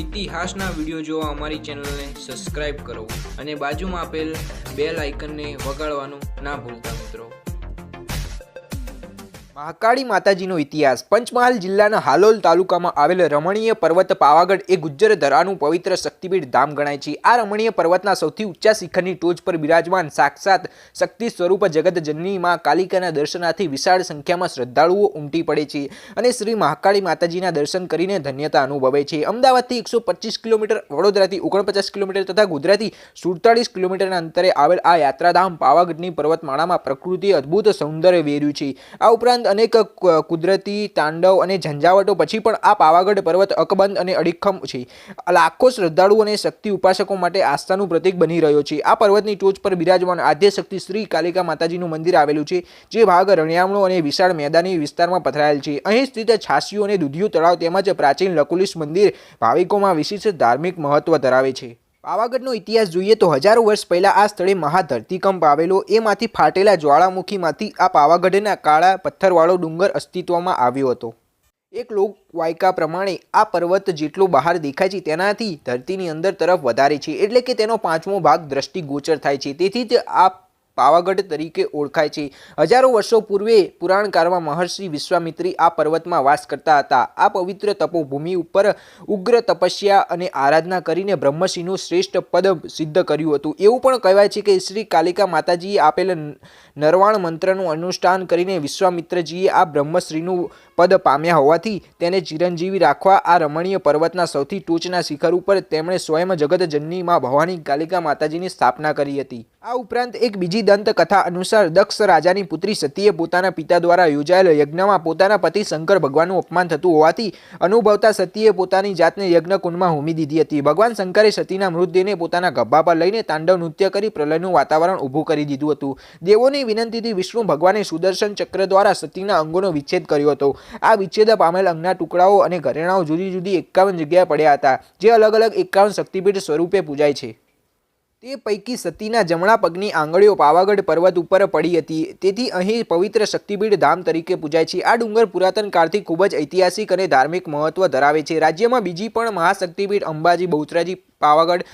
ઇતિહાસના વીડિયો જોવા અમારી ચેનલને સબસ્ક્રાઇબ કરો અને બાજુમાં આપેલ બેલ આઇકનને વગાડવાનું ના ભૂલતા મિત્રો. મહાકાળી માતાજીનો ઇતિહાસ. પંચમહાલ જિલ્લાના હાલોલ તાલુકામાં આવેલ રમણીય પર્વત પાવાગઢ એ ગુજ્જર ધરાનું પવિત્ર શક્તિપીઠ ધામ ગણાય છે. આ રમણીય પર્વતના સૌથી ઊંચા શિખરની ટોચ પર બિરાજમાન સાક્ષાત શક્તિ સ્વરૂપ જગત જનની માં કાલિકાના દર્શનાથી વિશાળ સંખ્યામાં શ્રદ્ધાળુઓ ઉમટી પડે છે અને શ્રી મહાકાળી માતાજીના દર્શન કરીને ધન્યતા અનુભવે છે. અમદાવાદથી એકસો કિલોમીટર, વડોદરાથી ઓગણપચાસ કિલોમીટર તથા ગુજરાતી સુડતાળીસ કિલોમીટરના અંતરે આવેલ આ યાત્રાધામ પાવાગઢની પર્વતમાળામાં પ્રકૃતિ અદ્ભુત સૌંદર્ય વેર્યું છે. આ ઉપરાંત અનેક કુદરતી તાંડવ અને ઝંઝાવટો પછી પણ આ પાવાગઢ પર્વત અકબંધ અને અડીખમ છે. લાખો શ્રદ્ધાળુઓ અને શક્તિ ઉપાસકો માટે આસ્થાનું પ્રતીક બની રહ્યો છે. આ પર્વતની ટોચ પર બિરાજમાન આદ્યશક્તિ શ્રી કાલિકા માતાજીનું મંદિર આવેલું છે, જે ભાગ રણિયામણો અને વિશાળ મેદાની વિસ્તારમાં પથરાયેલ છે. અહીં સ્થિત છાસીઓ અને દુધિયું તળાવ તેમજ પ્રાચીન લકુલિશ મંદિર ભાવિકોમાં વિશિષ્ટ ધાર્મિક મહત્વ ધરાવે છે. પાવાગઢનો ઇતિહાસ જોઈએ તો હજારો વર્ષ પહેલાં આ સ્થળે મહાધરતીકંપ આવેલો. એમાંથી ફાટેલા જ્વાળામુખીમાંથી આ પાવાગઢના કાળા પથ્થરવાળો ડુંગર અસ્તિત્વમાં આવ્યો હતો. એક લોકવાયકા પ્રમાણે આ પર્વત જેટલો બહાર દેખાય છે તેનાથી ધરતીની અંદર તરફ વધારે છે. એટલે કે તેનો પાંચમો ભાગ દ્રષ્ટિગોચર થાય છે. તેથી જ આ પાવાગઢ તરીકે ઓળખાય છે. હજારો વર્ષો પૂર્વે પુરાણકાળમાં મહર્ષિ વિશ્વામિત્રી આ પર્વતમાં વાસ કરતા હતા. આ પવિત્ર તપોભૂમિ ઉપર ઉગ્ર તપસ્યા અને આરાધના કરીને બ્રહ્મસિંહનું શ્રેષ્ઠ પદ સિદ્ધ કર્યું હતું. એવું પણ કહેવાય છે કે શ્રી કાલિકા માતાજીએ આપેલ નરવાણ મંત્રનું અનુષ્ઠાન કરીને વિશ્વામિત્રજીએ આ બ્રહ્મશ્રીનું પદ પામ્યા હોવાથી તેને ચિરંજીવી રાખવા આ રમણીય પર્વતના સૌથી ટોચના શિખર ઉપર તેમણે સ્વયં જગતજનની માં ભવાની કાલિકા માતાજીની સ્થાપના કરી હતી. આ ઉપરાંત એક બીજી દંતકથા અનુસાર દક્ષ રાજાની પુત્રી સતીએ પોતાના પિતા દ્વારા યોજાયેલ યજ્ઞમાં પોતાના પતિ શંકર ભગવાનનું અપમાન થતું હોવાથી અનુભવતા સતીએ પોતાની જાતને યજ્ઞકુંડમાં હોમી દીધી હતી. ભગવાન શંકરે સતીના મૃતદેહને પોતાના ગભા પર લઈને તાંડવ નૃત્ય કરી પ્રલયનું વાતાવરણ ઊભું કરી દીધું હતું. દેવોની વિનંતીથી વિષ્ણુ ભગવાને સુદર્શન ચક્ર દ્વારા સતીના અંગોનો વિચ્છેદ કર્યો હતો. આ વિચ્છેદ પામેલ અંગના ટુકડાઓ અને ઘરેણાઓ જુદી જુદી એકાવન જગ્યાએ પડ્યા હતા, જે અલગ અલગ એકાવન શક્તિપીઠ સ્વરૂપે પૂજાય છે. તે પૈકી સતીના જમણા પગની આંગળીઓ પાવાગઢ પર્વત ઉપર પડી હતી. તેથી અહીં પવિત્ર શક્તિપીઠ ધામ તરીકે પૂજાય છે. આ ડુંગર પુરાતન કાળથી ખૂબ જ ઐતિહાસિક અને ધાર્મિક મહત્વ ધરાવે છે. રાજ્યમાં બીજી પણ મહાશક્તિપીઠ અંબાજી, બહુચરાજી પાવાગઢ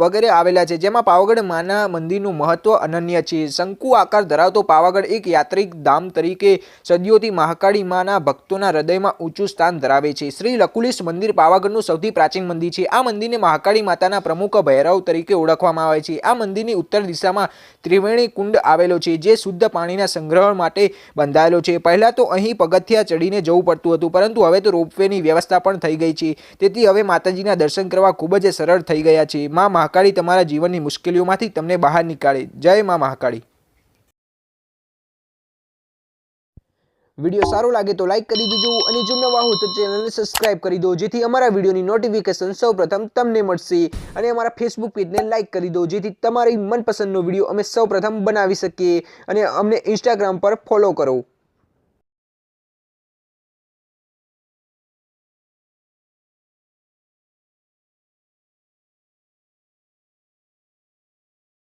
વગેરે આવેલા છે. જેમાં પાવાગઢ માના મંદિરનું મહત્વ અનન્ય છે. શંકુ આકાર ધરાવતો પાવાગઢ એક યાત્રિક ધામ તરીકે સદીઓથી મહાકાળી માના ભક્તોના હૃદયમાં ઊંચું સ્થાન ધરાવે છે. શ્રી લકુલિશ મંદિર પાવાગઢનું સૌથી પ્રાચીન મંદિર છે. આ મંદિરને મહાકાળી માતાના પ્રમુખ ભૈરવ તરીકે ઓળખવામાં આવે છે. આ મંદિરની ઉત્તર દિશામાં ત્રિવેણી કુંડ આવેલો છે, જે શુદ્ધ પાણીના સંગ્રહ માટે બંધાયેલો છે. પહેલાં તો અહીં પગથિયા ચડીને જવું પડતું હતું, પરંતુ હવે તો રોપવેની વ્યવસ્થા પણ થઈ ગઈ છે. તેથી હવે માતાજીના દર્શન કરવા ખૂબ જ સરળ થઈ ગયા છે. માં મહાકાળી તમારા જીવનની મુશ્કેલીઓમાંથી તમને બહાર નીકાળે. જય માં મહાકાળી. વીડિયો સારો લાગે તો લાઇક કરી દેજો અને જો નવા હો તો ચેનલને સબસ્ક્રાઇબ કરી દો. જેથી અમારા વિડીયોની નોટિફિકેશન સૌપ્રથમ તમને મળશે. અને અમારા ફેસબુક પેજને લાઇક કરી દો. જેથી તમારી મનપસંદનો વીડિયો અમે સૌપ્રથમ બનાવી શકીએ. અને અમને ઇન્સ્ટાગ્રામ પર ફોલો કરો.